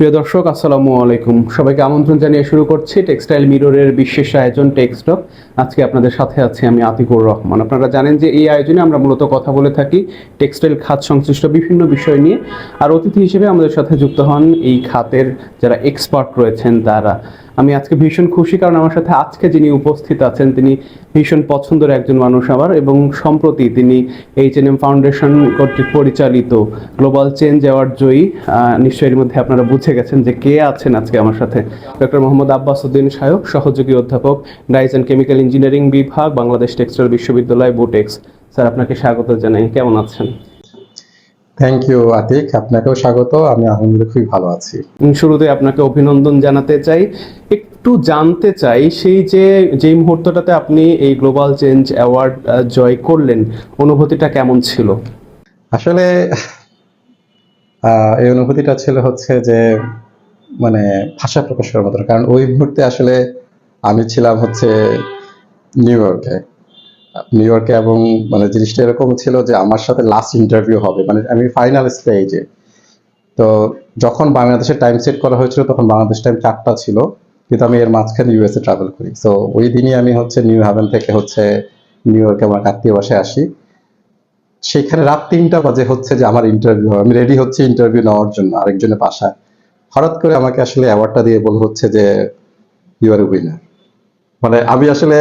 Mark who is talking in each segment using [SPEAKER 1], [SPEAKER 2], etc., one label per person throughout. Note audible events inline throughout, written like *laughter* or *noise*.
[SPEAKER 1] প্রিয় দর্শক, আসসালামু আলাইকুম। সবাইকে আমন্ত্রণ জানিয়ে শুরু করছি টেক্সটাইল মিররের বিশেষ আয়োজন টেক্সটক আজকে আপনাদের সাথে আছি আমি আতিকুর রহমান। আপনারা জানেন যে এই আয়োজনে আমরা মূলত কথা বলে থাকি টেক্সটাইল খাত সংশ্লিষ্ট বিভিন্ন বিষয় নিয়ে। আর অতিথি হিসেবে আমাদের সাথে যুক্ত হন এই খাতের যারা এক্সপার্ট রয়েছেন তারা। আমি আজকে ভীষণ খুশি, কারণ আমার সাথে আজকে যিনি উপস্থিত আছেন, তিনি ভীষণ পছন্দের একজন মানুষ আমার এবং সম্প্রতি তিনি এইচ এন এম ফাউন্ডেশন কর্তৃক পরিচালিত গ্লোবাল চেঞ্জ অ্যাওয়ার্ড জয়ী। নিশ্চয়ই এর মধ্যে আপনারা বুঝে গেছেন যে কে আছেন আজকে আমার সাথে। ডক্টর মোহাম্মদ আব্বাস উদ্দিন সায়ক সহযোগী অধ্যাপক ডাইস অ্যান্ড কেমিক্যাল ইঞ্জিনিয়ারিং বিভাগ, বাংলাদেশ টেক্সটাইল বিশ্ববিদ্যালয় বুটেক্স স্যার, আপনাকে স্বাগত জানাই। কেমন আছেন?
[SPEAKER 2] থ্যাংক ইউ আতিক আপনাকেও স্বাগত। আমি আলহামদুলিল্লাহ খুবই ভালো আছি।
[SPEAKER 1] শুরুতে আপনাকে অভিনন্দন জানাতে চাই। একটু জানতে চাই সেই যে যেই মুহূর্তটাতে আপনি এই গ্লোবাল চেঞ্জ অ্যাওয়ার্ড জয় করলেন অনুভূতিটা কেমন ছিল?
[SPEAKER 2] আসলে আহ, এই অনুভূতিটা ছিল হচ্ছে যে মানে ভাষা প্রকাশ করার মতো কারণ ওই মুহূর্তে আসলে আমি ছিলাম হচ্ছে নিউ ইয়র্কে নিউ ইয়র্কে এবং মানে জিনিসটা এরকম ছিল যে আমার সাথে লাস্ট ইন্টারভিউ হবে। মানে আমি ফাইনাল স্টেজে তো যখন বাংলাদেশের টাইম সেট করা হয়েছিল, তখন বাংলাদেশ টাইম চারটা ছিল। কিন্তু আমি এর মাঝখানে ইউএসএ ট্রাভেল করি। সো ওই দিনই আমি হচ্ছে নিউ হ্যাভেন থেকে হচ্ছে নিউ ইয়র্কে আমার আত্মীয় বাসায় আসি। সেখানে রাত তিনটা বাজে হচ্ছে যে আমার ইন্টারভিউ আমি রেডি হচ্ছে ইন্টারভিউ নেওয়ার জন্য আরেকজনের বাসায়। হঠাৎ করে আমাকে আসলে অ্যাওয়ার্ডটা দিয়ে বল হচ্ছে যে ইউ আর উইনার মানে আমি আসলে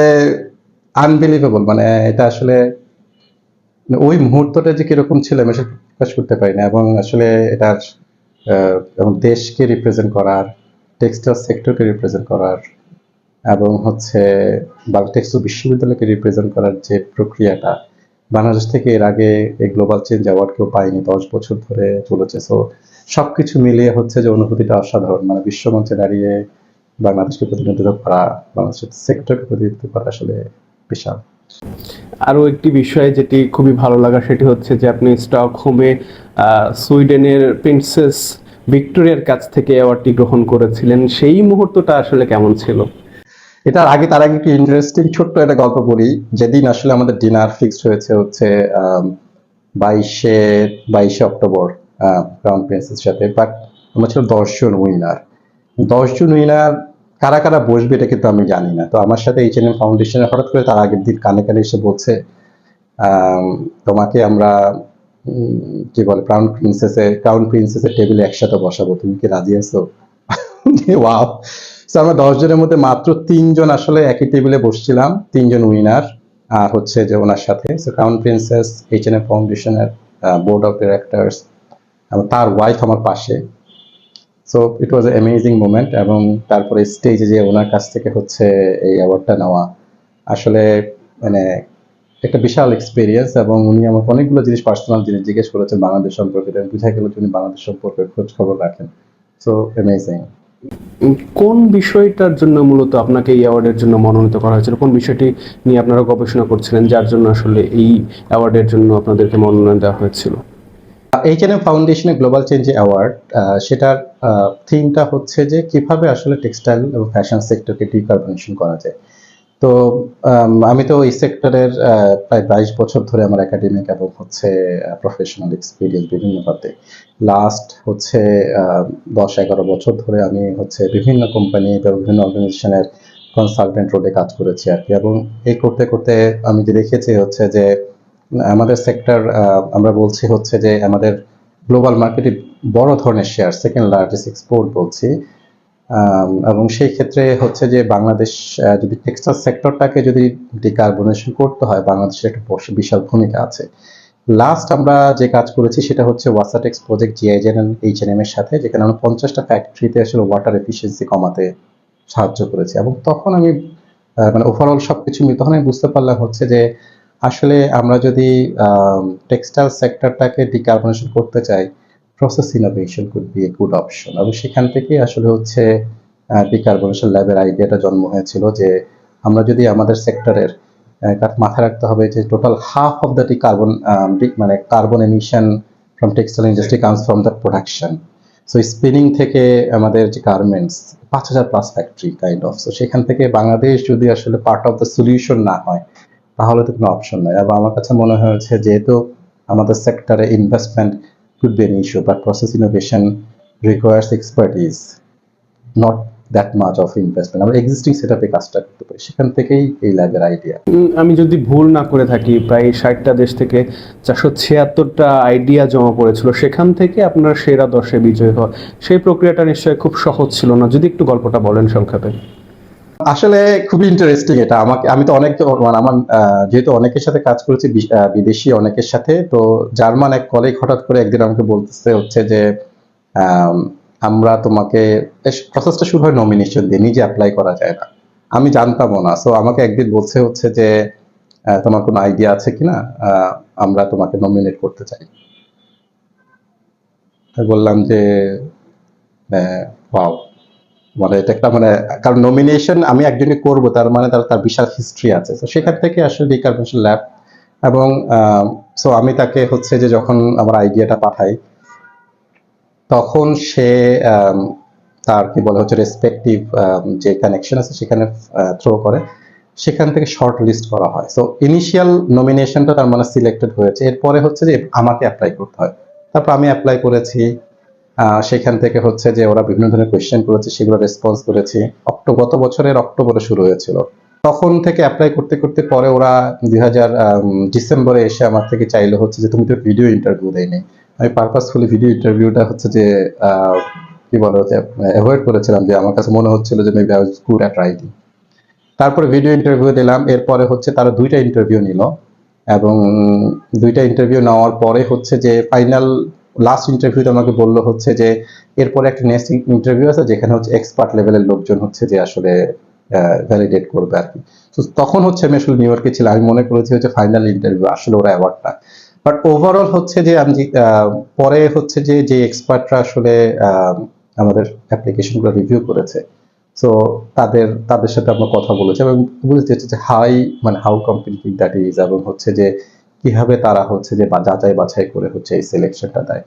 [SPEAKER 2] আনবিলিভেবল মানে এটা আসলে মানে ওই মুহূর্তটা যে কীরকম ছিল আমি প্রকাশ করতে পারি না এবং আসলে এবং দেশকে রিপ্রেজেন্ট করার টেক্সটাইল সেক্টরকে রিপ্রেজেন্ট করার এবং হচ্ছে টেক্সটাইল বিশ্ববিদ্যালয়কে রিপ্রেজেন্ট করার যে প্রক্রিয়াটা, বাংলাদেশ থেকে এর আগে এই গ্লোবাল চেঞ্জ অ্যাওয়ার্ড কেউ পায়নি, দশ বছর ধরে চলেছে। সো সবকিছু মিলিয়ে হচ্ছে যে অনুভূতিটা অসাধারণ। মানে বিশ্বমঞ্চে দাঁড়িয়ে বাংলাদেশকে প্রতিনিধিত্ব করা, বাংলাদেশের সেক্টরকে প্রতিনিধিত্ব করা আসলে বিশাল।
[SPEAKER 1] আরও একটি বিষয় যেটি খুবই ভালো লাগা সেটি হচ্ছে যে আপনি স্টকহোমে সুইডেনের প্রিন্সেস ভিক্টোরিয়ার কাছ থেকে অ্যাওয়ার্ডটি গ্রহণ করেছিলেন। সেই মুহূর্তটা আসলে কেমন ছিল?
[SPEAKER 2] এটার আগে তার আগে একটু ইন্টারেস্টিং ছোট্ট একটা গল্প বলি যেদিন আসলে আমাদের ডিনার ফিক্সড হয়েছে হচ্ছে বাইশে বাইশে অক্টোবর ক্রাউন প্রিন্সের সাথে। বাট আমরা ছিল দশজন উইনার দশজন উইনার কারা কারা বসবে এটা কিন্তু আমি জানি না। তো আমার সাথে এইচ এন এম ফাউন্ডেশনে হঠাৎ করে তার আগের দিন কানে কানে এসে বলছে তোমাকে আমরা কি বলে ক্রাউন প্রিন্সেসে ক্রাউন প্রিন্সেসের টেবিলে একসাথে বসাবো। তুমি কি রাজি আছো? *laughs* ওয়াও আমরা দশ জনের মধ্যে মাত্র তিনজন আসলে একই টেবিলে বসছিলাম, তিনজন উইনার আর হচ্ছে যে ওনার সাথে। Crown princess H N A ফাউন্ডেশনের বোর্ড অফ ডিরেক্টরস তার ওয়াইফ আমার পাশে। So it was amazing moment এবং তারপরে স্টেজে যে ওনার কাছ থেকে হচ্ছে এই অ্যাওয়ার্ডটা নেওয়া, আসলে মানে একটা বিশাল এক্সপিরিয়েন্স এবং উনি আমাকে অনেকগুলো জিনিস পার্সোনাল জিনিস জিজ্ঞেস করেছেন বাংলাদেশ সম্পর্কে বুঝা গেল উনি বাংলাদেশ সম্পর্কে খোঁজ খবর রাখেন। সো অ্যামেজিং
[SPEAKER 1] কোন বিষয়টার জন্য মূলত আপনাকে এই অ্যাওয়ার্ডের জন্য মনোনীত করা হয়েছিল? কোন বিষয়টি নিয়ে আপনারা গবেষণা করছিলেন যার জন্য আসলে এই অ্যাওয়ার্ডের জন্য আপনাদেরকে মনোনয়ন দেওয়া হয়েছিল?
[SPEAKER 2] এইচ এন এম ফাউন্ডেশনের গ্লোবাল চেঞ্জ অ্যাওয়ার্ড সেটার থিমটা হচ্ছে যে কীভাবে আসলে টেক্সটাইল এবং ফ্যাশন সেক্টরকে ডিকার্বনেশন করা যায়। তো, আমি তো এই সেক্টরের প্রায় বাইশ বছর ধরে আমার একাডেমিক এবং হচ্ছে প্রফেশনাল এক্সপিরিয়েন্স বিভিন্ন খাতে লাস্ট হচ্ছে দশ এগারো বছর ধরে আমি হচ্ছে বিভিন্ন কোম্পানি বা বিভিন্ন অর্গানাইজেশনের কনসালটেন্ট রোডে কাজ করেছি আর কি। এবং এই করতে করতে আমি যে দেখেছি হচ্ছে যে আমাদের সেক্টর আমরা বলছি হচ্ছে যে আমাদের গ্লোবাল মার্কেটে বড় ধরনের শেয়ার সেকেন্ড লার্জেস্ট এক্সপোর্ট বলছি। এবং সেই ক্ষেত্রে হচ্ছে যে বাংলাদেশ যদি টেক্সটাইল সেক্টরটাকে যদি ডিকার্বনেশন করতে হয়, বাংলাদেশের একটা বিশাল ভূমিকা আছে। লাস্ট আমরা যে কাজ করেছি সেটা হচ্ছে ওয়াসাটেক্স প্রজেক্ট জিআইজেন এইচ এন এম এর সাথে, যেখানে আমরা পঞ্চাশটা ফ্যাক্টরিতে আসলে ওয়াটার এফিসিয়েন্সি কমাতে সাহায্য করেছি। এবং তখন আমি মানে ওভারঅল সবকিছু মিলে তখন আমি বুঝতে পারলাম হচ্ছে যে আসলে আমরা যদি টেক্সটাইল সেক্টরটাকে ডিকার্বনেশন করতে চাই process innovation could be a good option এবং সেখান থেকে আসলে হচ্ছে ডিকার্বনেশন ল্যাবের আইডিয়াটা জন্ম হয়েছিল যে আমরা যদি আমাদের সেক্টরের মাথায় রাখতে হবে যে total half of the carbon মানে carbon emission from textile industry comes from the production so spinning থেকে আমাদের যে গার্মেন্টস পাঁচ হাজার plus factory kind of so সেখান থেকে বাংলাদেশ যদি আসলে পার্ট অফ দ্য সলিউশন না হয় তাহলে তো কোনো অপশন নাই। এবং আমার কাছে মনে হয়েছে যেহেতু আমাদের সেক্টরে investment could be an issue, but process innovation requires expertise not that much of investment. আমরা এক্সিস্টিং সেটআপে কাজটা করতে পারি। সেখান থেকেই এই ল্যাবের আইডিয়া
[SPEAKER 1] আমি যদি ভুল না করে থাকি প্রায় ষাটটা দেশ থেকে চারশো ছিয়াত্তরটা আইডিয়া জমা পড়েছিল। সেখান থেকে আপনার সেরা দশে বিজয় হওয়া। সেই প্রক্রিয়াটা নিশ্চয়ই খুব সহজ ছিল না। যদি একটু গল্পটা বলেন সংক্ষেপে।
[SPEAKER 2] আসলে খুবই ইন্টারেস্টিং এটা। আমাকে আমি তো অনেক মানে আমার যেহেতু অনেকের সাথে কাজ করেছি বিদেশি অনেকের সাথে তো জার্মান এক কলিগ হঠাৎ করে একদিন আমাকে বলতেছে হচ্ছে যে আম, আমরা তোমাকে প্রসেসটা শুরু হয় নমিনেশন দিয়ে নিজে অ্যাপ্লাই করা যায় না। আমি জানতামও না। সো আমাকে একদিন বলছে হচ্ছে যে তোমার কোনো আইডিয়া আছে কিনা? আমরা তোমাকে নমিনেট করতে চাই। বললাম যে ওয়াও মানে এটা একটা মানে কারণ নমিনেশন আমি একজনকে করব, তার মানে তার তার বিশাল হিস্ট্রি আছে। তো সেখান থেকে আসলে ডিকার্বনেশন ল্যাব এবং সো আমি তাকে হচ্ছে যে যখন আমার আইডিয়াটা পাঠাই, তখন সে তার কি বলে হচ্ছে রেসপেক্টিভ যে কানেকশন আছে সেখানে থ্রো করে। সেখান থেকে শর্ট লিস্ট করা হয়। সো ইনিশিয়াল নমিনেশনটা তার মানে সিলেক্টেড হয়েছে। এরপরে হচ্ছে যে আমাকে অ্যাপ্লাই করতে হয়। তারপর আমি অ্যাপ্লাই করেছি। সেখান থেকে হচ্ছে যে ওরা বিভিন্ন ধরনের কোয়েশ্চেন করেছে, সেগুলো রেসপন্স করেছি। অক্টো গত বছরের অক্টোবরে শুরু হয়েছিল। তখন থেকে অ্যাপ্লাই করতে করতে পরে ওরা দুই হাজার ডিসেম্বরে এসে আমার থেকে চাইলো হচ্ছে যে, তুমি তো ভিডিও ইন্টারভিউ দেয়নি। আমি পারপাসফুলি ভিডিও ইন্টারভিউটা হচ্ছে যে কি বলে হচ্ছে অ্যাভয়েড করেছিলাম যে, আমার কাছে মনে হচ্ছিল যে maybe I good at writing তারপরে ভিডিও ইন্টারভিউ দিলাম। এরপরে হচ্ছে তারা দুইটা ইন্টারভিউ নিল। এবং দুইটা ইন্টারভিউ নেওয়ার পরে হচ্ছে যে ফাইনাল লাস্ট ইন্টারভিউতে আমাকে বলল হচ্ছে যে, এরপরে একটা নেক্সট ইন্টারভিউ আছে যেখানে হচ্ছে এক্সপার্ট লেভেলের লোকজন হচ্ছে যে আসলে ভ্যালিডেট করবে আর কি। তো তখন হচ্ছে আমি আসলে নিউ ইয়র্কে ছিলাম। আমি মনে করেছি হচ্ছে ফাইনাল ইন্টারভিউ আসলে ওরা অ্যাওয়ার্ডটা বাট ওভারঅল হচ্ছে যে আমি পরে হচ্ছে যে যে এক্সপার্টরা আসলে আমাদের অ্যাপ্লিকেশনগুলো রিভিউ করেছে। সো তাদের তাদের সাথে আমরা কথা বলেছি এবং বুঝতে হচ্ছে যে হাই মানে হাউ কম্পিটিটিভ দ্যাট ইজ এবং হচ্ছে যে কীভাবে তারা হচ্ছে যে যাচাই বাছাই করে হচ্ছে এই সিলেকশনটা দেয়।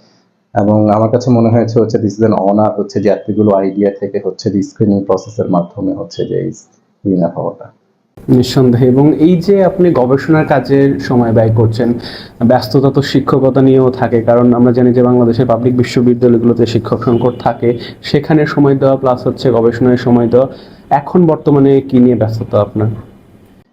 [SPEAKER 2] এবং আমার কাছে মনে হয়েছে হচ্ছে দিস ইজ অনার হচ্ছে যে এতগুলো আইডিয়া থেকে হচ্ছে যে স্ক্রিনিং প্রসেসের মাধ্যমে হচ্ছে যে এই উইনার হওয়াটা।
[SPEAKER 1] নিঃসন্দেহে। এবং এই যে আপনি গবেষণার কাজে সময় ব্যয় করছেন, ব্যস্ততা তো শিক্ষকতা নিয়েও থাকে, কারণ আমরা জানি যে বাংলাদেশের পাবলিক বিশ্ববিদ্যালয়গুলোতে শিক্ষক সংকট থাকে। সেখানে সময় দেওয়া প্লাস হচ্ছে গবেষণায় সময় দেওয়া। এখন বর্তমানে কি নিয়ে ব্যস্ততা আপনার?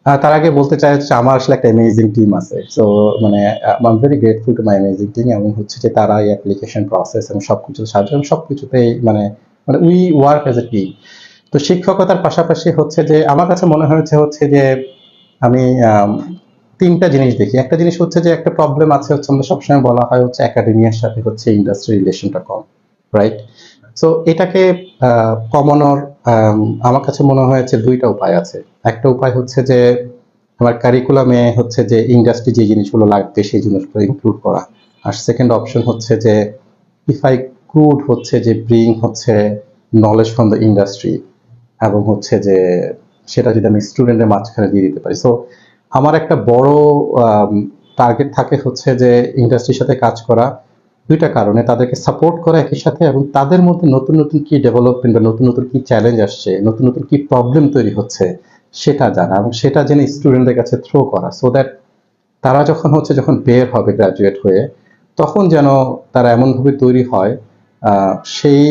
[SPEAKER 2] তার আগে বলতে চাই হচ্ছে আমার আসলে একটা অ্যামেজিং টিম আছে। সো মানে I am very grateful to my amazing team এবং হচ্ছে যে তারা এই অ্যাপ্লিকেশন প্রসেস এবং সবকিছু সাহায্য এবং সবকিছুতেই মানে মানে we work as a team তো শিক্ষকতার পাশাপাশি হচ্ছে যে আমার কাছে মনে হয়েছে হচ্ছে যে আমি তিনটা জিনিস দেখি। একটা জিনিস হচ্ছে যে একটা প্রবলেম আছে হচ্ছে আমরা সবসময় বলা হয় হচ্ছে একাডেমিয়ার সাথে হচ্ছে ইন্ডাস্ট্রি রিলেশনটা কম রাইট সো এটাকে কমানোর আম, আমার কাছে মনে হয়েছে দুইটা উপায় আছে। একটা উপায় হচ্ছে যে আমার কারিকুলামে হচ্ছে যে ইন্ডাস্ট্রি যে জিনিসগুলো লাগবে সেই জিনিসগুলো ইনক্লুড করা। আর সেকেন্ড অপশন হচ্ছে যে ইফ আই কুড হচ্ছে যে ব্রিং হচ্ছে নলেজ ফ্রম দ্য ইন্ডাস্ট্রি এবং হচ্ছে যে সেটা যদি আমি স্টুডেন্টের মাঝখানে দিয়ে দিতে পারি। সো আমার একটা বড় টার্গেট থাকে হচ্ছে যে ইন্ডাস্ট্রির সাথে কাজ করা। দুইটা কারণে, তাদেরকে সাপোর্ট করা একই সাথে এবং তাদের মধ্যে নতুন নতুন কি ডেভেলপমেন্ট বা নতুন নতুন কি চ্যালেঞ্জ আসছে, নতুন নতুন কি প্রবলেম তৈরি হচ্ছে সেটা জানা এবং সেটা জেনে স্টুডেন্টদের কাছে থ্রো করা সো দ্যাট তারা যখন হচ্ছে যখন বের হবে গ্রাজুয়েট হয়ে, তখন যেন তারা এমনভাবে তৈরি হয় সেই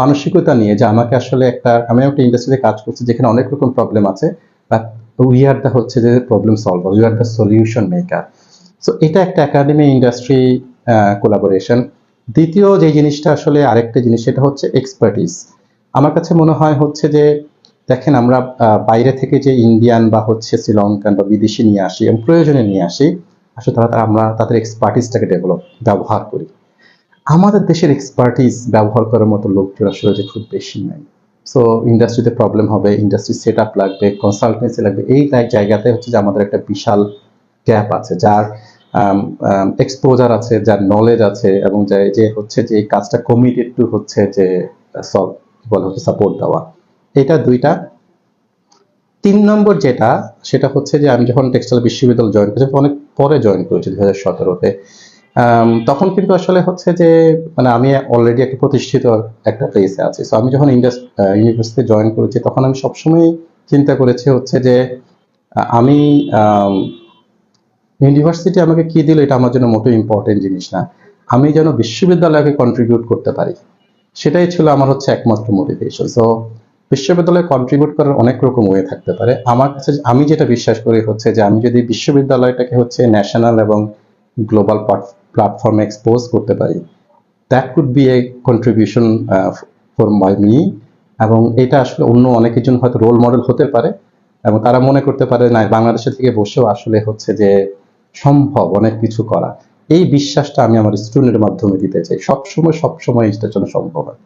[SPEAKER 2] মানসিকতা নিয়ে যে আমাকে আসলে একটা আমি একটা ইন্ডাস্ট্রিতে কাজ করছি যেখানে অনেক রকম প্রবলেম আছে বাট উই আর দ্য হচ্ছে যে problem solver we are the solution maker so এটা একটা একাডেমি ইন্ডাস্ট্রি কোলাবোরেশন দ্বিতীয় যে জিনিসটা আসলে আরেকটা জিনিস, সেটা হচ্ছে এক্সপার্টিস আমার কাছে মনে হয় হচ্ছে যে দেখেন আমরা বাইরে থেকে যে ইন্ডিয়ান বা হচ্ছে শ্রীলঙ্কান বা বিদেশি নিয়ে আসি এবং প্রয়োজনে নিয়ে আসি, আসলে তারা, তারা- আমরা তাদের এক্সপার্টিসটাকে ডেভেলপ ব্যবহার করি। আমাদের দেশের এক্সপার্টিস ব্যবহার করার মতো লোকজন আসলে যে খুব বেশি নাই। সো ইন্ডাস্ট্রিতে প্রবলেম হবে ইন্ডাস্ট্রি সেট আপ লাগবে কনসালটেন্সি লাগবে, এই জায়গাতে হচ্ছে যে আমাদের একটা বিশাল গ্যাপ আছে, যার এক্সপোজার আছে, যার নলেজ আছে এবং যে হচ্ছে যে এই কাজটা কমিটেড টু হচ্ছে যে সব বলে, হচ্ছে সাপোর্ট দেওয়া। এটা দুইটা। তিন নম্বর যেটা, সেটা হচ্ছে যে আমি যখন টেক্সটাইল বিশ্ববিদ্যালয় জয়েন করেছি, অনেক পরে জয়েন করেছি দু হাজার তখন কিন্তু আসলে হচ্ছে যে মানে আমি অলরেডি একটা প্রতিষ্ঠিত একটা প্লেসে আছি। সো আমি যখন ইউনিভার্সিটি জয়েন করেছি, তখন আমি সবসময় চিন্তা করেছি হচ্ছে যে আমি ইউনিভার্সিটি আমাকে কি দিল, এটা আমার জন্য মোটেও ইম্পর্টেন্ট জিনিস না। আমি যেন বিশ্ববিদ্যালয়কে কন্ট্রিবিউট করতে পারি। সেটাই ছিল আমার হচ্ছে একমাত্র মোটিভেশন সো বিশ্ববিদ্যালয়ে কন্ট্রিবিউট করার অনেক রকম ওয়ে থাকতে পারে। আমার কাছে আমি যেটা বিশ্বাস করি হচ্ছে যে, আমি যদি বিশ্ববিদ্যালয়টাকে হচ্ছে ন্যাশনাল এবং গ্লোবাল প্ল্যাটফর্মে এক্সপোজ করতে পারি that could be a contribution for my me এবং এটা আসলে অন্য অনেকের জন্য হয়তো রোল মডেল হতে পারে, এবং তারা মনে করতে পারে, না বাংলাদেশের থেকে বসেও আসলে হচ্ছে যে সম্ভব অনেক কিছু করা। এই বিশ্বাসটা আমি আমার স্টুডেন্টের মাধ্যমে দিতে চাই। সবসময় সবসময় এটার জন্য সম্ভব হয়।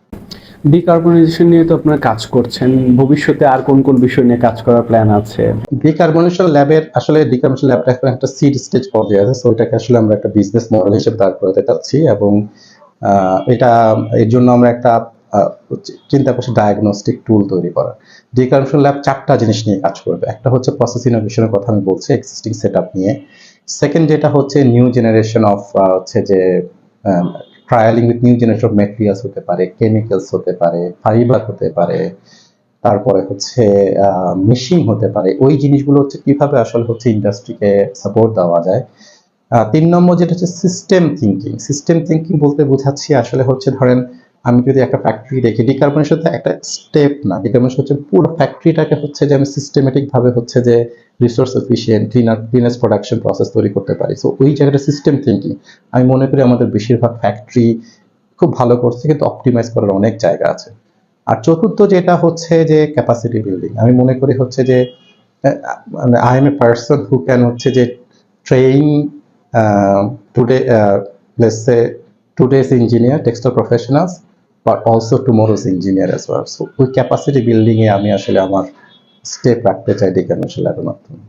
[SPEAKER 1] ডিকার্বনাইজেশন নিয়ে তো আপনারা কাজ করছেন। ভবিষ্যতে আর কোন কোন বিষয় নিয়ে কাজ করার প্ল্যান আছে?
[SPEAKER 2] ডিকার্বনেশন ল্যাবের আসলে ডিকার্বনেশন ল্যাবটা এখন একটা সিড স্টেজ পর্যায়ে আছে সো এটাকে আসলে আমরা একটা বিজনেস মডেল হিসেবে দাঁড় করাতে চাচ্ছি এবং এটা, এর জন্য আমরা একটা চিন্তা করছি ডায়াগনস্টিক টুল তৈরি করা ডিকার্বনেশন ল্যাব চারটা জিনিস নিয়ে কাজ করবে। একটা হচ্ছে প্রসেস ইনোভেশনের কথা আমি বলছি এক্সিস্টিং সেট নিয়ে। সেকেন্ড যেটা হচ্ছে নিউ জেনারেশন অফ হচ্ছে যে trialing with new generation of materials হতে পারে কেমিক্যালস হতে পারে ফাইবার হতে পারে, তারপরে হচ্ছে মেশিন হতে পারে। ওই জিনিসগুলো হচ্ছে কীভাবে আসলে হচ্ছে ইন্ডাস্ট্রিকে সাপোর্ট দেওয়া যায়। তিন নম্বর যেটা হচ্ছে সিস্টেম থিঙ্কিং সিস্টেম থিঙ্কিং বলতে বোঝাচ্ছি আসলে হচ্ছে ধরেন আমি যদি একটা ফ্যাক্টরি দেখি ডিকার্বনেশন তো একটা স্টেপ না। ডিকার্বনেশন হচ্ছে পুরো ফ্যাক্টরিটাকে হচ্ছে যে আমি সিস্টেমেটিক ভাবে হচ্ছে যে resource efficient cleaner cleanness production process তৈরি করতে পারি। সো ওই জায়গাটা সিস্টেম থিঙ্কিং আমি মনে করি আমাদের বেশিরভাগ ফ্যাক্টরি খুব ভালো করছে, কিন্তু অপটিমাইজ করার অনেক জায়গা আছে। আর চতুর্থ যেটা হচ্ছে যে ক্যাপাসিটি বিল্ডিং আমি মনে করি হচ্ছে যে মানে I am a person who can হচ্ছে যে train today let's say today's engineer textile professionals but also tomorrow's engineer as well so ওই ক্যাপাসিটি বিল্ডিং এ আমি আসলে আমার স্টেপ রাখতে চাই ডিকার্নেশন ল্যাবের মাধ্যমে।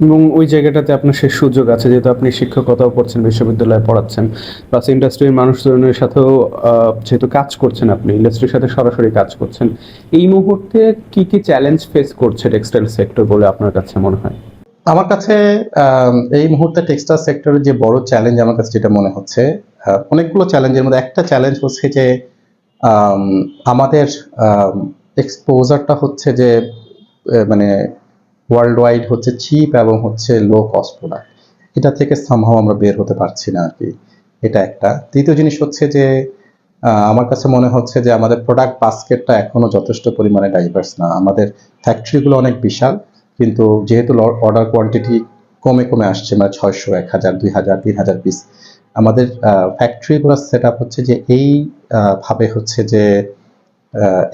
[SPEAKER 1] এবং ওই জায়গাটাতে আপনার সে সুযোগ আছে যেহেতু আপনি শিক্ষকতাও করছেন বিশ্ববিদ্যালয়ে পড়াচ্ছেন প্লাস ইন্ডাস্ট্রির মানুষজনের সাথেও যেহেতু কাজ করছেন আপনি ইন্ডাস্ট্রির সাথে সরাসরি কাজ করছেন এই মুহূর্তে কি কি চ্যালেঞ্জ ফেস করছে টেক্সটাইল সেক্টর বলে আপনার কাছে মনে হয়?
[SPEAKER 2] আমার কাছে এই মুহূর্তে টেক্সটাইল সেক্টরের যে বড় চ্যালেঞ্জ আমার কাছে যেটা মনে হচ্ছে অনেকগুলো চ্যালেঞ্জের মধ্যে একটা চ্যালেঞ্জ হচ্ছে যে আম, আমাদের এক্সপোজারটা হচ্ছে যে মানে ওয়ার্ল্ড ওয়াইড হচ্ছে চিপ এবং হচ্ছে লো কস্ট প্রোডাক্ট এটা থেকে সামহাও আমরা বের হতে পারছি না আর কি এটা একটা। দ্বিতীয় জিনিস হচ্ছে যে আমার কাছে মনে হচ্ছে যে আমাদের প্রোডাক্ট বাস্কেটটা এখনও যথেষ্ট পরিমাণে ডাইভার্স না। আমাদের ফ্যাক্টরিগুলো অনেক বিশাল কিন্তু যেহেতু অর্ডার কোয়ান্টিটি কমে কমে আসছে মানে ছয়শো এক হাজার দুই হাজার তিন হাজার পিস আমাদের ফ্যাক্টরিগুলো সেট আপ হচ্ছে যে এই ভাবে হচ্ছে যে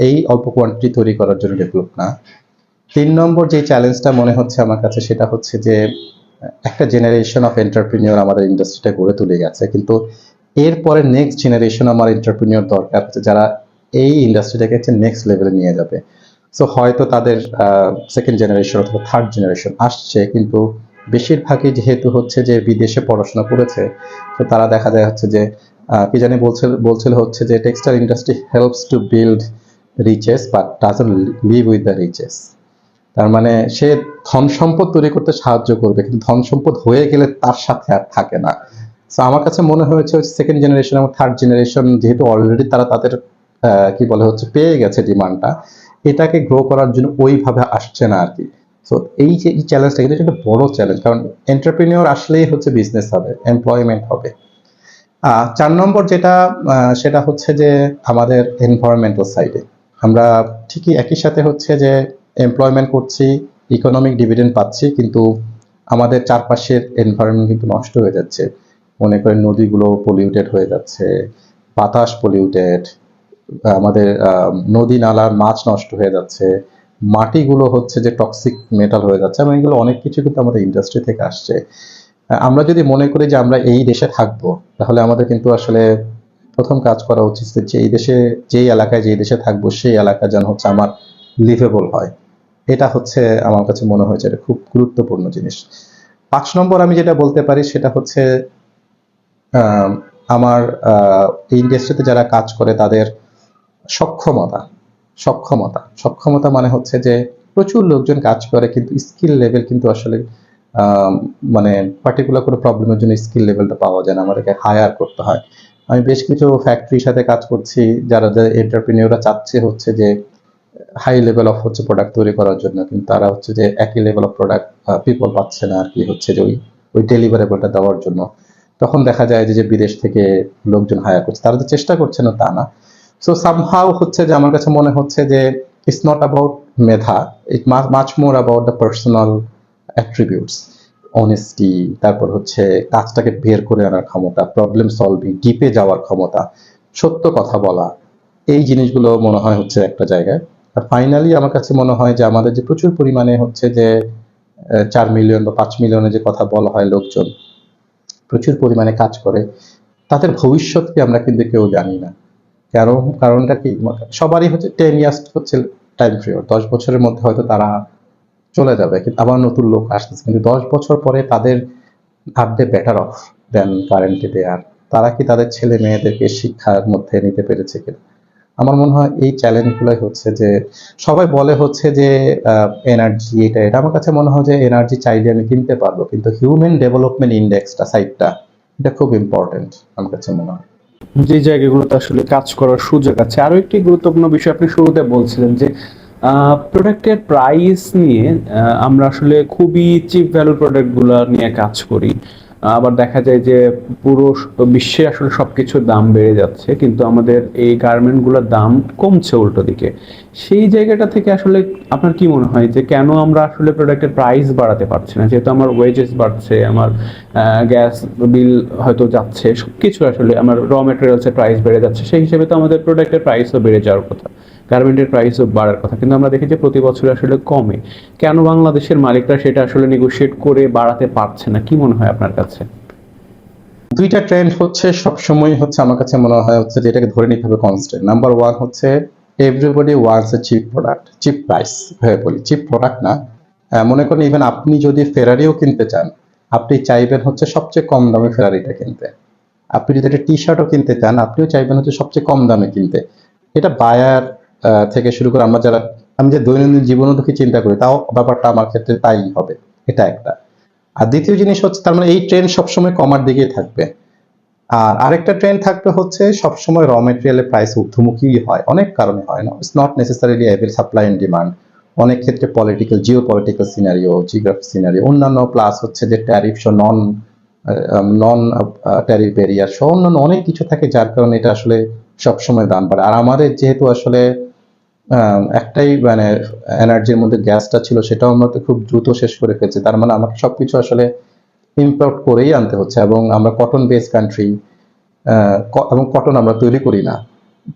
[SPEAKER 2] এই অল্প কোয়ান্টিটি তৈরি করার জন্য ডেভেলপ না। তিন নম্বর যে চ্যালেঞ্জটা মনে হচ্ছে আমার কাছে সেটা হচ্ছে যে, একটা জেনারেশন অফ এন্টারপ্রিনিয়র আমাদের ইন্ডাস্ট্রিটা গড়ে তুলে গেছে। কিন্তু এরপরে নেক্সট জেনারেশন আমার এন্টারপ্রিনিয়র দরকার হচ্ছে যারা এই ইন্ডাস্ট্রিটাকে হচ্ছে নেক্সট লেভেলে নিয়ে যাবে। সো হয়তো তাদের সেকেন্ড জেনারেশন অথবা থার্ড জেনারেশন আসছে, কিন্তু বেশিরভাগই যেহেতু হচ্ছে যে বিদেশে পড়াশোনা করেছে, তো তারা দেখা যায় হচ্ছে যে কি জানি বলছিল হচ্ছে যে textile industry helps to build riches but doesn't live with the riches তার মানে সে ধন সম্পদ তৈরি করতে সাহায্য করবে, কিন্তু ধন সম্পদ হয়ে গেলে তার সাথে আর থাকে না। তো আমার কাছে মনে হয়েছে সেকেন্ড জেনারেশন এবং থার্ড জেনারেশন যেহেতু অলরেডি তারা তাদের কি বলে হচ্ছে পেয়ে গেছে ডিমান্ডটা এটাকে গ্রো করার জন্য ওইভাবে আসছে না আর কি। সো এই যে চ্যালেঞ্জটা এটা একটা বড় চ্যালেঞ্জ কারণ এন্টারপ্রিনিয়র আসলেই হচ্ছে বিজনেস হবে এমপ্লয়মেন্ট হবে। চার নম্বর যেটা সেটা হচ্ছে যে আমাদের এনভায়রনমেন্টাল সাইডে আমরা ঠিকই একই সাথে হচ্ছে যে এমপ্লয়মেন্ট করছি ইকোনমিক ডিভিডেন্ড পাচ্ছি, কিন্তু আমাদের চারপাশের এনভায়রনমেন্ট কিন্তু নষ্ট হয়ে যাচ্ছে। মনে করেন নদীগুলো পলিউটেড হয়ে যাচ্ছে, বাতাস পলিউটেড আমাদের নদী নালার মাছ নষ্ট হয়ে যাচ্ছে মাটিগুলো হচ্ছে যে টক্সিক মেটাল হয়ে যাচ্ছে এবং এগুলো অনেক কিছু কিন্তু আমাদের ইন্ডাস্ট্রি থেকে আসছে। আমরা যদি মনে করি যে আমরা এই দেশে থাকব, তাহলে আমাদের কিন্তু আসলে প্রথম কাজ করা উচিত যে এই দেশে, যেই এলাকায় যেই দেশে থাকব, সেই এলাকা যেন হচ্ছে আমার লিভেবল হয়। এটা হচ্ছে আমার কাছে মনে হয়েছে এটা খুব গুরুত্বপূর্ণ জিনিস। পাঁচ নম্বর আমি যেটা বলতে পারি সেটা হচ্ছে আমার এই ইন্ডাস্ট্রিতে যারা কাজ করে তাদের সক্ষমতা। সক্ষমতা। সক্ষমতা মানে হচ্ছে যে প্রচুর লোকজন কাজ করে, কিন্তু স্কিল লেভেল কিন্তু আসলে মানে পার্টিকুলার কোনো প্রবলেমের জন্য স্কিল লেভেলটা পাওয়া যায় না, আমাদেরকে হায়ার করতে হয়। আমি বেশ কিছু ফ্যাক্টরির সাথে কাজ করছি, যারা যারা এন্টারপ্রিনিয়ররা চাচ্ছে হচ্ছে যে হাই লেভেল অফ হচ্ছে প্রোডাক্ট তৈরি করার জন্য, কিন্তু তারা হচ্ছে যে একই লেভেল অফ প্রোডাক্ট পিপল পাচ্ছে না আর কি হচ্ছে যে ওই ওই ডেলিভারেবলটা দেওয়ার জন্য। তখন দেখা যায় যে বিদেশ থেকে লোকজন হায়ার করছে, তারা তো চেষ্টা করছে না তা না সো সামহাও হচ্ছে যে আমার কাছে মনে হচ্ছে যে it's not about Medha it much more about the personal attributes honesty তারপর হচ্ছে কাজটাকে বের করে আনার ক্ষমতা প্রবলেম সলভিং ডিপে যাওয়ার ক্ষমতা, সত্য কথা বলা, এই জিনিসগুলো মনে হয় হচ্ছে একটা জায়গায়। আর ফাইনালি আমার কাছে মনে হয় যে আমাদের যে প্রচুর পরিমাণে হচ্ছে যে চার মিলিয়ন বা পাঁচ মিলিয়নের যে কথা বলা হয় লোকজন, প্রচুর পরিমাণে কাজ করে, তাদের ভবিষ্যৎকে আমরা কিন্তু কেউ জানি না। কারণ, কারণটা কি? সবারই হচ্ছে টেন ইয়ার্স হচ্ছে টাইম পিরিয়ড দশ বছরের মধ্যে হয়তো তারা চলে যাবে, কিন্তু আবার নতুন লোক আসতেছে। কিন্তু দশ বছর পরে তাদের are better off than currently they are তারা কি তাদের ছেলে মেয়েদেরকে শিক্ষার মধ্যে নিতে পেরেছে কিনা? আমার মনে হয় এই চ্যালেঞ্জগুলোই হচ্ছে যে, সবাই বলে হচ্ছে যে এনার্জি এটা এটা। আমার কাছে মনে হয় যে এনার্জি চাইলে আমি কিনতে পারব, কিন্তু হিউম্যান ডেভেলপমেন্ট ইন্ডেক্সটা সাইটটা এটা খুব ইম্পর্টেন্ট আমার কাছে মনে হয়।
[SPEAKER 1] যে জায়গাগুলোতে আসলে কাজ করার সুযোগ আছে। আরও একটি গুরুত্বপূর্ণ বিষয় আপনি শুরুতে বলছিলেন যে প্রোডাক্টের প্রাইস নিয়ে আমরা আসলে খুবই চিপ ভ্যালু প্রোডাক্টগুলো নিয়ে কাজ করি। আবার দেখা যায় যে পুরো বিশ্বে আসলে সবকিছুর দাম বেড়ে যাচ্ছে, কিন্তু আমাদের এই গার্মেন্টগুলোর দাম কমছে উল্টো দিকে। সেই জায়গাটা থেকে আসলে আপনার কি মনে হয় যে কেন আমরা আসলে প্রোডাক্টের প্রাইস বাড়াতে পারছি না? যেহেতু আমার ওয়েজেস বাড়ছে, আমার গ্যাস বিল হয়তো যাচ্ছে সব কিছু আসলে আমার র মেটেরিয়ালসের প্রাইস বেড়ে যাচ্ছে, সেই হিসেবে তো আমাদের প্রোডাক্টের প্রাইসও বেড়ে যাওয়ার কথা। গার্মেন্টের প্রাইসও বাড়ার কথা। কিন্তু আমরা দেখি যে প্রতি বছর আসলে কমে। কেন বাংলাদেশের মালিকরা সেটা আসলে নেগোশিয়েট করে বাড়াতে পারছে না? কি মনে হয় আপনার কাছে?
[SPEAKER 2] দুইটা ট্রেন্ড হচ্ছে সবসময় হচ্ছে আমার কাছে মনে হয় হচ্ছে যে এটাকে ধরে নিতে হবে কনস্ট্যান্ট নাম্বার ওয়ান হচ্ছে everybody wants a cheap product cheap price হয়ে, বলি চিপ প্রোডাক্ট না। মনে করেন ইভেন আপনি যদি ফেরারিও কিনতে চান, আপনি চাইবেন হচ্ছে সবচেয়ে কম দামে ফেরারিটা কিনতে। আপনি যদি একটা টি শার্টও কিনতে চান, আপনিও চাইবেন হচ্ছে সবচেয়ে কম দামে কিনতে। এটা বায়ার থেকে শুরু করে আমরা যারা আমি যে দৈনন্দিন জীবনও দেখে চিন্তা করি, তাও ব্যাপারটা আমার ক্ষেত্রে তাই হবে। এটা একটা। আর দ্বিতীয় জিনিস হচ্ছে, তার মানে এই ট্রেন্ড সবসময় কমার দিকেই থাকবে। আর আরেকটা ট্রেন্ড থাকবে হচ্ছে, সবসময় র মেটেরিয়ালের প্রাইস ঊর্ধ্বমুখী হয়। অনেক কারণে হয় না। It's not necessarily evil supply and demand অনেক ক্ষেত্রে political geo political scenario geography scenario অন্যান্য প্লাস হচ্ছে যে tariff non non tariff barrier সহ অন্যান্য অনেক কিছু থাকে, যার কারণে এটা আসলে সবসময় দাম বাড়ে। আর আমাদের যেহেতু আসলে একটাই মানে এনার্জির মধ্যে গ্যাসটা ছিল, সেটাও আমরা তো খুব দ্রুত শেষ করে ফেলছি। তার মানে আমাকে সবকিছু আসলে ইম্পোর্ট করেই আনতে হচ্ছে এবং আমরা কটন বেস কান্ট্রি এবং কটন আমরা তৈরি করি না।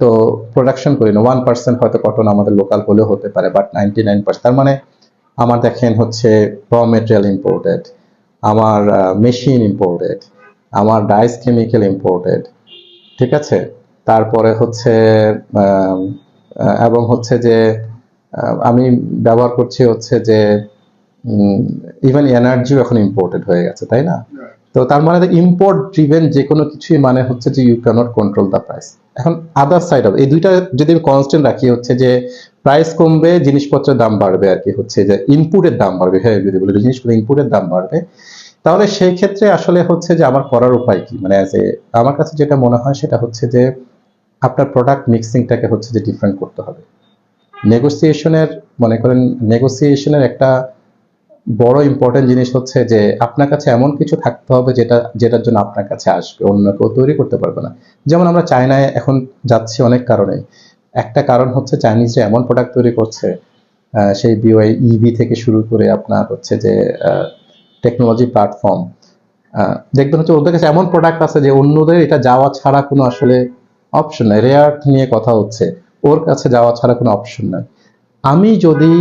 [SPEAKER 2] তো প্রোডাকশন করি না। ওয়ান পার্সেন্ট হয়তো কটন আমাদের লোকাল হলেও হতে পারে বাট নাইনটি নাইন পার্সেন্ট তার মানে আমার দেখেন হচ্ছে র মেটেরিয়াল ইম্পোর্টেড আমার মেশিন ইম্পোর্টেড আমার ডাইস কেমিক্যাল ইম্পোর্টেড ঠিক আছে? তারপরে হচ্ছে এবং হচ্ছে যে আমি ব্যবহার করছি হচ্ছে যে ইভেন এনার্জিও এখন ইম্পোর্টেড হয়ে গেছে তাই না? তো তার মানে ইম্পোর্ট ড্রিভেন যে কোনো কিছুই মানে হচ্ছে যে you cannot control the price এখন আদার সাইড অফ এই দুইটা যদি আমি কনস্ট্যান্ট রাখি হচ্ছে যে প্রাইস কমবে জিনিসপত্রের দাম বাড়বে আর কি হচ্ছে যে ইনপুটের দাম বাড়বে হ্যাঁ যদি বলি জিনিসগুলো ইনপুটের দাম বাড়বে তাহলে সেই ক্ষেত্রে আসলে হচ্ছে যে আমার করার উপায় কি? মানে আমার কাছে যেটা মনে হয় সেটা হচ্ছে যে আপনার প্রোডাক্ট মিক্সিংটাকে হচ্ছে যে ডিফারেন্ট করতে হবে। নেগোসিয়েশনের মনে করেন নেগোসিয়েশনের একটা বড় ইম্পর্টেন্ট জিনিস হচ্ছে যে আপনার কাছে এমন কিছু থাকতে হবে যেটা, যেটার জন্য আপনার কাছে আসবে, অন্য কেউ তৈরি করতে পারবে না। যেমন আমরা চায়নায় এখন যাচ্ছি অনেক কারণে। একটা কারণ হচ্ছে চাইনিজরা এমন প্রোডাক্ট তৈরি করছে সেই বিওআই ইভি থেকে শুরু করে আপনার হচ্ছে যে টেকনোলজি প্ল্যাটফর্ম দেখবেন হচ্ছে ওদের কাছে এমন প্রোডাক্ট আছে যে অন্যদের এটা যাওয়া ছাড়া কোনো আসলে অপশন নাই। রেয়ার নিয়ে কথা হচ্ছে। ওর কাছে যাওয়া ছাড়া কোনো অপশন নাই। আমি যদি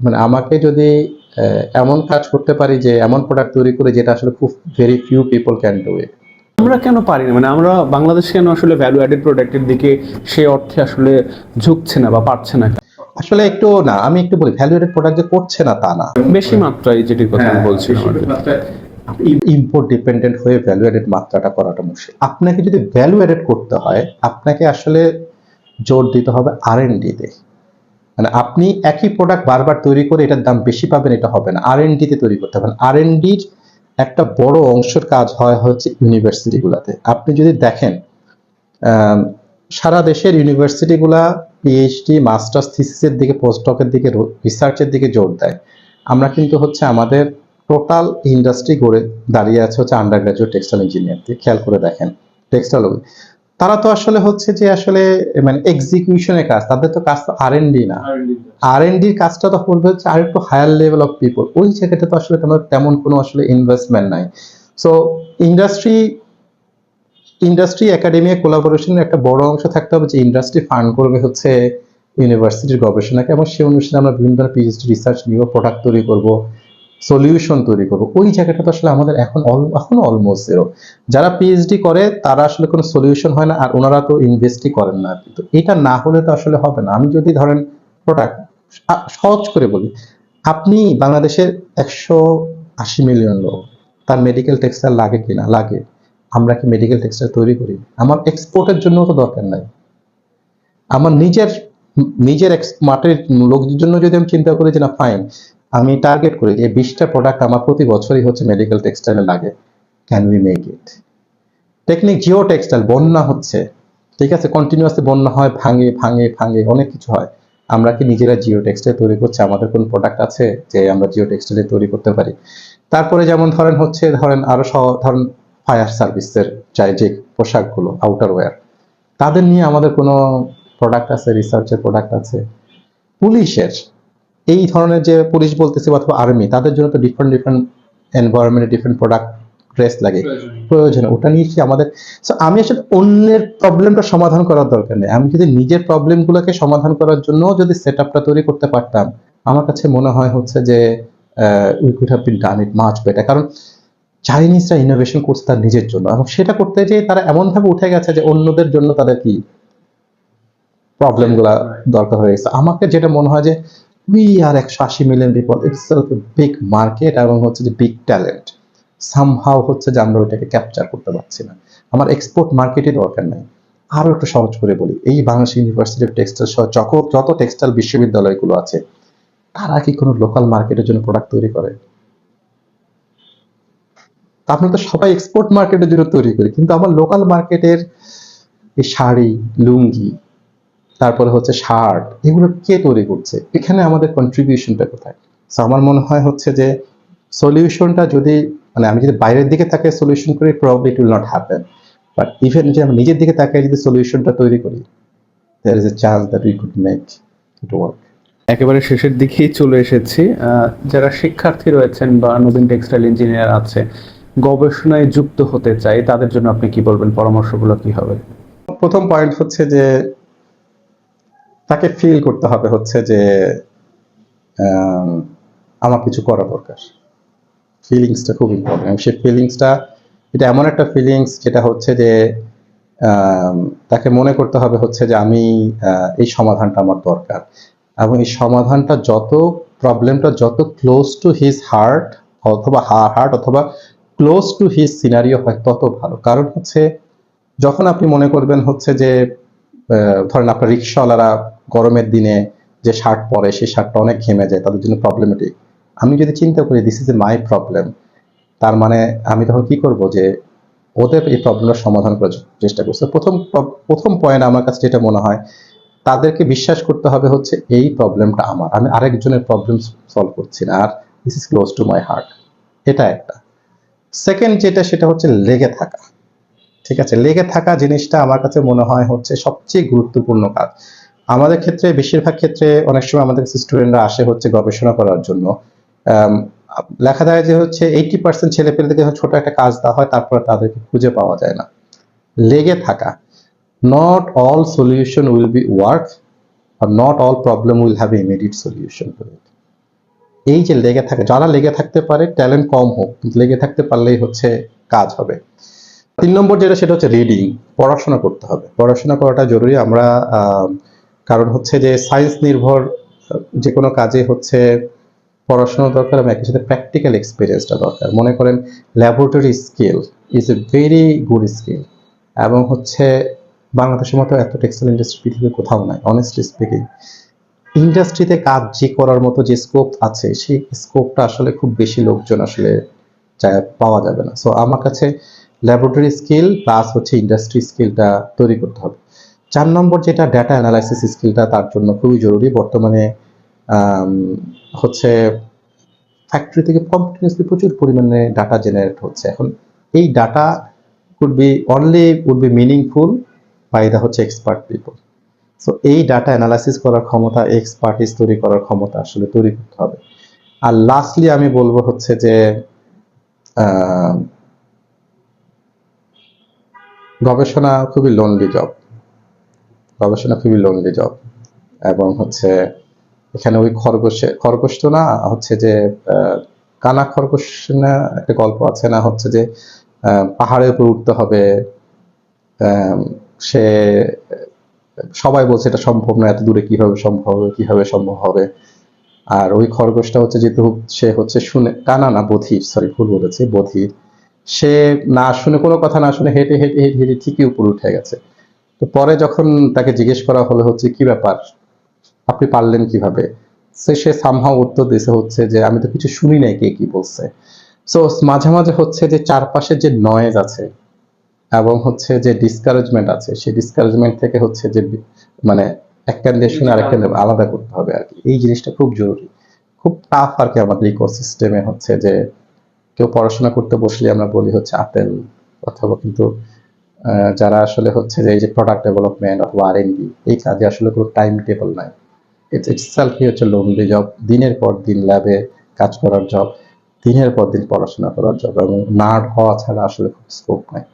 [SPEAKER 2] মানে আমাকে যদি আহ, এমন কাজ করতে পারি যে এমন প্রোডাক্ট তৈরি করে যেটা আসলে খুব very few people can do it
[SPEAKER 1] আমরা কেন পারি না? মানে আমরা বাংলাদেশ কেন আসলে ভ্যালু অ্যাডেড প্রোডাক্টের দিকে সে অর্থে আসলে ঝুঁকছে না বা পারছে না?
[SPEAKER 2] আসলে একটু না আমি একটু বলি ভ্যালু এডেড প্রোডাক্ট যে করছে না তা না।
[SPEAKER 1] বেশি মাত্রায় যেটির কথা আমি বলছিলাম আর কি।
[SPEAKER 2] ইম্পোর্ট ডিপেন্ডেন্ট হয়ে ভ্যালু এডেড মাত্রাটা করাটা মুশকিল। আপনাকে যদি ভ্যালু এডেড করতে হয়, আপনাকে আসলে জোর দিতে হবে আর এন ডিতে মানে আপনি একই প্রোডাক্ট বারবার তৈরি করে এটার দাম বেশি পাবেন, এটা হবে না। আর এন ডিতে তৈরি করতে হবে। আর এন ডির একটা বড় অংশের কাজ হয় হচ্ছে ইউনিভার্সিটিগুলোতে আপনি যদি দেখেন সারা দেশের ইউনিভার্সিটিগুলা পিএইচডি মাস্টার্স থিসিসের দিকে পোস্টডকের দিকে রিসার্চের দিকে জোর দেয়। আমরা কিন্তু হচ্ছে আমাদের টোটাল ইন্ডাস্ট্রি গড়ে দাঁড়িয়ে আছে হচ্ছে আন্ডার গ্রাজুয়েট টেক্সটাইল ইঞ্জিনিয়ার খেয়াল করে দেখেন টেক্সটাইল তারা তো আসলে হচ্ছে যে আসলে মানে এক্সিকিউশনের কাজ তাদের তো কাজ তো আর ডি না। আর এন ডির কাজটা তো করবে হচ্ছে আর একটু হায়ার লেভেল অফ পিপল ওই জায়গাটা তো আসলে তোমার তেমন কোনো আসলে ইনভেস্টমেন্ট নাই। সো ইন্ডাস্ট্রি ইন্ডাস্ট্রি একাডেমিয়া কোলাবোরেশনের একটা বড় অংশ থাকতে হবে যে ইন্ডাস্ট্রি ফান্ড করবে হচ্ছে ইউনিভার্সিটির গবেষণাকে এবং সেই অনুসারে আমরা বিভিন্ন ধরনের পিএইচডি রিসার্চ নিব প্রোডাক্ট তৈরি করব। সলিউশন তৈরি করব। ওই জায়গাটা তো আসলে আমাদের এখন এখনও অলমোস্ট জিরো যারা পিএইচডি করে, তারা আসলে কোনো সলিউশন হয় না, আর ওনারা তো ইনভেস্টই করেন না। তো এটা না হলে তো আসলে হবে না। আমি যদি ধরেন প্রোডাক্ট সহজ করে বলি। আপনি বাংলাদেশের একশো আশি মিলিয়ন লোক, তার মেডিকেল টেক্সটাইল লাগে কিনা? লাগে। আমরা কি মেডিকেল টেক্সটাইল তৈরি করি? আমার এক্সপোর্টের জন্য তো দরকার নাই। আমার নিজের নিজের মাঠের লোকদের জন্য যদি আমি চিন্তা করি যে না ফাইন আমি টার্গেট করি যে বিশটা প্রোডাক্ট আমার প্রতি বছরই হচ্ছে মেডিকেল টেক্সটাইলে লাগে। Can we make it technic geo textile বন্যা হচ্ছে। ঠিক আছে? কন্টিনিউয়াসলি বন্যা হয়, ভাঙে ভাঙে ভাঙে, অনেক কিছু হয়। আমরা কি নিজেরা জিও টেক্সটাইল তৈরি করছি? আমাদের কোন প্রোডাক্ট আছে যে আমরা জিও টেক্সটাইলে তৈরি করতে পারি? তারপরে যেমন ধরেন হচ্ছে, ধরেন আরও ধরেন ফায়ার সার্ভিসের চাই যে পোশাকগুলো ওয়্যার তাদের নিয়ে আমাদের কোনো প্রোডাক্ট আছে রিসার্চের প্রোডাক্ট আছে? পুলিশের। এই ধরনের যে পুলিশ বলতেছি অথবা আর্মি তাদের জন্য তো ডিফারেন্ট ডিফারেন্ট এনভায়রনমেন্টে ডিফারেন্ট প্রোডাক্ট ড্রেস লাগে। প্রয়োজন ওটা নিয়ে আমাদের So, আমি আসলে অন্যের প্রবলেমটা সমাধান করার দরকার নেই। আমি যদি নিজের প্রবলেমগুলোকে সমাধান করার জন্য যদি সেট আপটা তৈরি করতে পারতাম আমার কাছে মনে হয় হচ্ছে যে we could have been done it much better কারণ চাইনিজরা ইনোভেশন করছে তার নিজের জন্য। এবং সেটা করতে যেয়ে তারা এমনভাবে উঠে গেছে যে অন্যদের জন্য তাদের কি প্রবলেমগুলা দরকার হয়ে গেছে। আমাকে যেটা মনে হয় যে উই আর একশো আশি million people it's big market এবং হচ্ছে যে বিগ ট্যালেন্ট সামহাও হচ্ছে যে আমরা ওইটাকে ক্যাপচার করতে পারছি না। আমার এক্সপোর্ট মার্কেটই দরকার নাই। আরও একটু সহজ করে বলি, এই বাংলাদেশ ইউনিভার্সিটি অফ টেক্সটাইল সহ যত- যত টেক্সটাইল বিশ্ববিদ্যালয়গুলো আছে, তারা কি কোনো লোকাল মার্কেটের জন্য প্রোডাক্ট তৈরি করে? আমরা তো সবাই এক্সপোর্ট মার্কেটের জন্য তৈরি করি, কিন্তু আমার লোকাল মার্কেটের এই শাড়ি, লুঙ্গি তারপরে হচ্ছে শার্ট এগুলো কে তৈরি করছে? এখানে আমাদের কন্ট্রিবিউশনটা কোথায়? So আমার মনে হয় হচ্ছে যে সলিউশনটা যদি মানে আমি যদি বাইরের দিকে তাকে সলিউশন করি probably it will not happen but even যদি আমি নিজের দিকে তাকিয়ে যদি সলিউশনটা তৈরি করি there is a chance that we could make it work
[SPEAKER 1] একেবারে শেষের দিকেই চলে এসেছি। যারা শিক্ষার্থী রয়েছেন বা নবীন টেক্সটাইল ইঞ্জিনিয়ার আছে গবেষণায় যুক্ত হতে চাই তাদের জন্য আপনি কি বলবেন? পরামর্শগুলো কি হবে?
[SPEAKER 2] প্রথম পয়েন্ট হচ্ছে যে তাকে ফিল করতে হবে হচ্ছে যে আম, আমার কিছু করা দরকার। ফিলিংসটা খুব ইম্পর্টেন্ট সেই ফিলিংসটা এটা এমন একটা ফিলিংস যেটা হচ্ছে যে তাকে মনে করতে হবে হচ্ছে যে আমি এই সমাধানটা আমার দরকার। এবং এই সমাধানটা যত প্রবলেমটা যত ক্লোজ টু হিজ হার্ট অথবা হার্ট অথবা ক্লোজ টু হিজ সিনারিও হয় তত ভালো। কারণ হচ্ছে যখন আপনি মনে করবেন হচ্ছে যে ধরেন আপনার রিক্সাওয়ালারা গরমের দিনে যে শার্ট পরে, সেই শার্টটা অনেক ঘেমে যায়, তাদের জন্য প্রবলেমেটিক আমি যদি চিন্তা করি this is a my problem তার মানে আমি তখন কি করব যে, ওদের এই প্রবলেমের সমাধান করার চেষ্টা করছে। প্রথম প্রথম পয়েন্ট আমার কাছে যেটা মনে হয়, তাদেরকে বিশ্বাস করতে হবে হচ্ছে, এই প্রবলেমটা আমার। আমি আরেকজনের প্রবলেম সলভ করছি না, আর this is close to my heart এটা একটা। সেকেন্ড যেটা, সেটা হচ্ছে লেগে থাকা। ঠিক আছে? লেগে থাকা জিনিসটা আমার কাছে মনে হয় হচ্ছে সবচেয়ে গুরুত্বপূর্ণ কাজ। আমাদের ক্ষেত্রে, বেশিরভাগ ক্ষেত্রে অনেক সময় আমাদের স্টুডেন্টরা আসে হচ্ছে গবেষণা করার জন্য। লেখা যায় যে হচ্ছে এইটি পার্সেন্ট ছেলে পেলেদেরকে ছোট একটা কাজ দেওয়া হয়, তারপরে তাদেরকে খুঁজে পাওয়া যায় না। লেগে থাকা। Not all solution will be work R not all problem will have immediate solution এই যে লেগে থাকে, যারা লেগে থাকতে পারে ট্যালেন্ট কম হোক লেগে থাকতে পারলেই হচ্ছে কাজ হবে। তিন নম্বর যেটা, সেটা হচ্ছে রিডিং পড়াশোনা করতে হবে। পড়াশোনা করাটা জরুরি। আমরা কারণ হচ্ছে যে সায়েন্স নির্ভর যে কোনো কাজে হচ্ছে পড়াশোনা দরকার এবং একই সাথে প্র্যাকটিক্যাল এক্সপিরিয়েন্সটা দরকার। মনে করেন laboratory skill is a very good skill এবং হচ্ছে বাংলাদেশের মতো এত টেক্সটাইল ইন্ডাস্ট্রি পৃথিবীর কোথাও নাই অনেস্টলি স্পিকিং ইন্ডাস্ট্রিতে কাজ যে করার মতো যে স্কোপ আছে, সেই স্কোপটা আসলে খুব বেশি লোকজন আসলে পাওয়া যাবে না। সো আমার কাছে ল্যাবরেটরি স্কিল প্লাস হচ্ছে ইন্ডাস্ট্রি স্কিলটা তৈরি করতে হবে। চার নম্বর যেটা ডেটা অ্যানালাইসিস স্কিলটা তার জন্য খুবই জরুরি। বর্তমানে হচ্ছে ফ্যাক্টরি থেকে কন্টিনিউসলি প্রচুর পরিমাণে ডাটা জেনারেট হচ্ছে। এখন এই data would be only would be meaningful by the হচ্ছে এক্সপার্ট পিপল সো এই ডাটা অ্যানালাইসিস করার ক্ষমতা এক্সপার্টিস তৈরি করার ক্ষমতা আসলে তৈরি করতে হবে। আর লাস্টলি আমি বলব হচ্ছে যে গবেষণা খুবই লোনলি জব গবেষণা খুবই লোনলি জব এবং হচ্ছে এখানে ওই খরগোশে, খরগোশ তো না, হচ্ছে যে কানা খরগোশ না, একটা গল্প আছে না, হচ্ছে যে পাহাড়ের উপর উঠতে হবে। সে, সবাই বলছে এটা সম্ভব না, এত দূরে কীভাবে সম্ভব হবে কীভাবে সম্ভব হবে? আর ওই খরগোশটা হচ্ছে যেহেতু সে হচ্ছে শুনে, কানা না, বধির সরি ভুল বলেছি, বধির। সে না শুনে কোনো কথা না শুনে হেঁটে হেঁটে হেঁটে হেঁটে ঠিকই উপরে উঠে গেছে। তো পরে যখন তাকে জিজ্ঞেস করা হলো হচ্ছে, কি ব্যাপার? আপনি পারলেন কীভাবে? সে সে সামহাও উত্তর দিছে হচ্ছে যে, আমি তো কিছু শুনি নাই কে কি বলছে। সো মাঝে মাঝে হচ্ছে যে চারপাশে যে নয়েজ আছে এবং হচ্ছে যে ডিসকারেজমেন্ট আছে, সেই ডিসকারেজমেন্ট থেকে হচ্ছে যে মানে একটা দিয়ে শুনে আরেকটা দিয়ে আলাদা করতে হবে আর কি। এই জিনিসটা খুব জরুরি। খুব টাফ আর কি আমাদের ইকোসিস্টেমে হচ্ছে যে কেউ পড়াশোনা করতে বসলে আমরা বলি হচ্ছে আপেল অথবা কিন্তু যারা আসলে হচ্ছে যে এই যে প্রোডাক্ট ডেভেলপমেন্ট অথবা আর এই কাজে আসলে কোনো টাইম টেবল নাই ইটস হচ্ছে লোনলি জব দিনের পর দিন ল্যাবে কাজ করার জব দিনের পর দিন পড়াশোনা করার জব এবং নার্ড হওয়া ছাড়া আসলে স্কোপ নাই।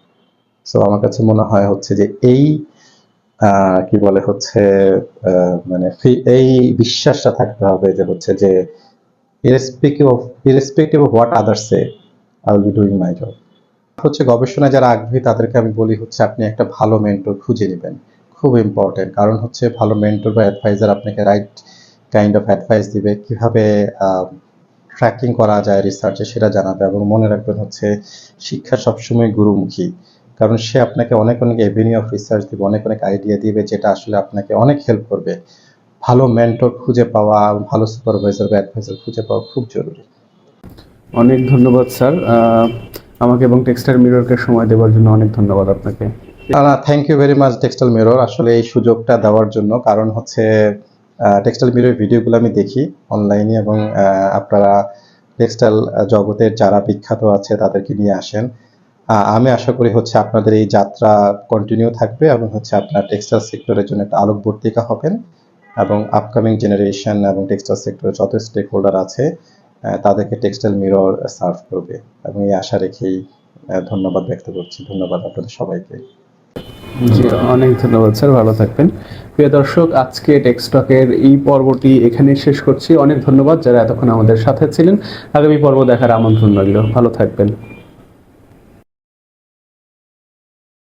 [SPEAKER 2] সো আমার কাছে মনে হয় হচ্ছে যে এই কি বলে হচ্ছে মানে এই বিশ্বাসটা থাকতে হবে যে হচ্ছে যে irrespective of irrespective of what other say I will be doing my job হচ্ছে গবেষণায় যারা আগ্রহী, তাদেরকে আমি বলি হচ্ছে আপনি একটা ভালো মেন্টর খুঁজে নেবেন। খুব ইম্পর্টেন্ট কারণ হচ্ছে ভালো মেন্টর বা অ্যাডভাইজার আপনাকে রাইট কাইন্ড অফ অ্যাডভাইস দিবে। কীভাবে ট্র্যাকিং করা যায় রিসার্চে সেটা জানাবে এবং মনে রাখবেন হচ্ছে শিক্ষা সবসময় গুরুমুখী। কারণ সে আপনাকে অনেক অনেক এভিনিউ অফ রিসার্চ দিবে, অনেক অনেক আইডিয়া দিবে, যেটা আসলে আপনাকে অনেক হেল্প করবে। ভালো মেন্টর খুঁজে পাওয়া ভালো সুপারভাইজার বা অ্যাডভাইজার খুঁজে পাওয়া খুব জরুরি।
[SPEAKER 1] অনেক ধন্যবাদ স্যার। আমাকে এবং টেক্সটাইল মিররকে সময় দেওয়ার জন্য অনেক ধন্যবাদ আপনাকে।
[SPEAKER 2] না thank you very much textile mirror আসলে এই সুযোগটা দেওয়ার জন্য কারণ হচ্ছে টেক্সটাইল মিরর ভিডিওগুলো আমি দেখি অনলাইনে এবং আপনারা টেক্সটাইল জগতের যারা বিখ্যাত আছে তাদেরকে নিয়ে আসেন। আমি আশা করি হচ্ছে আপনাদের এই যাত্রা কন্টিনিউ থাকবে এবং হচ্ছে আপনার টেক্সটাইল সেক্টরের জন্য একটা আলোকবর্তিকা হবেন। এবং আপকামিং জেনারেশন এবং টেক্সটাইল সেক্টরে যত স্টেক হোল্ডার আছে তাদেরকে টেক্সটাইল মিরর সার্ভ করবে। এবং এই আশা রেখেই ধন্যবাদ ব্যক্ত করছি। ধন্যবাদ আপনাদের সবাইকে।
[SPEAKER 1] জি, অনেক ধন্যবাদ, স্যার। ভালো থাকবেন। প্রিয় দর্শক, আজকে টেক্সটকের এই পর্বটি এখানে শেষ করছি। অনেক ধন্যবাদ যারা এতক্ষণ আমাদের সাথে ছিলেন। আগামী পর্ব দেখার আমন্ত্রণ রইল। ভালো থাকবেন।